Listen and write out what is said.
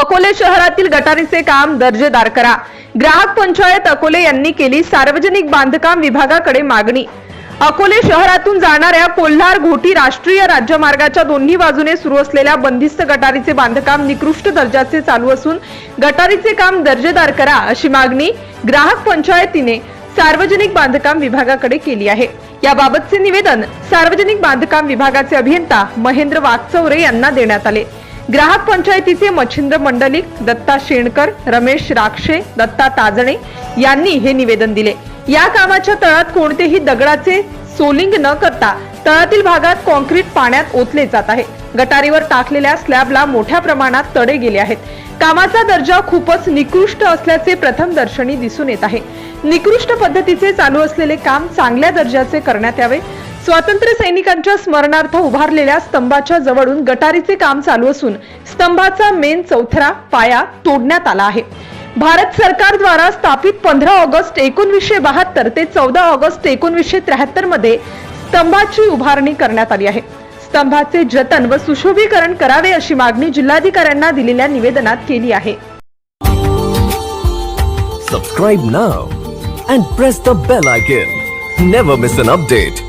अकोले शहरातील गटारीचे काम दर्जेदार करा. ग्राहक पंचायत अकोले यांनी केली सार्वजनिक बांधकाम विभागाकडे मागणी. अकोले शहरातून जाणाऱ्या कोल्हार घोटी राष्ट्रीय राज्यमार्गाच्या दोन्ही बाजूने सुरू असलेल्या बंदिस्त गटारीचे बांधकाम निकृष्ट दर्जाचे चालू असून गटारीचे काम दर्जेदार करा अशी मागणी ग्राहक पंचायतीने सार्वजनिक बांधकाम विभागाकडे केली आहे. याबाबतचे निवेदन सार्वजनिक बांधकाम विभागाचे अभियंता महेंद्र वागचौरे यांना देण्यात आले. ग्राहक पंचायतीचे मच्छिंद्र मंडलिक दत्ता शेणकर रमेश राक्षे दत्ता ताजणे यांनी हे निवेदन दिले. या कामाच्या तळात कोणतेही दगडाचे सोलिंग न करता तळातील भागात कॉन्क्रीट पाण्यात ओतले जात आहे. गटारीवर टाकलेल्या स्लॅबला मोठ्या प्रमाणात तडे गेले आहेत. कामाचा दर्जा खूपच निकृष्ट असल्याचे प्रथम दर्शनी दिसून येत आहे. निकृष्ट पद्धतीचे चालू असलेले काम चांगल्या दर्जाचे करण्यात यावे स्वातंत्र्य सैनिकांच्या स्मरणार्थ उभारलेल्या स्तंभाच्या जवळून गटारीचे काम चालू असून स्तंभाचा मेन चौथरा पाया तोडण्यात आला आहे. भारत सरकारद्वारा स्थापित पंधरा ऑगस्ट एकोणवीसशे बहात्तर ते चौदा ऑगस्ट एकोणवीसशे त्र्याहत्तरमध्ये स्तंभाची उभारणी करण्यात आली आहे. स्तंभाचे जतन व सुशोभीकरण करावे अशी मागणी जिल्हाधिकाऱ्यांना दिलेल्या निवेदनात केली आहे. Subscribe now and press the bell icon never miss an update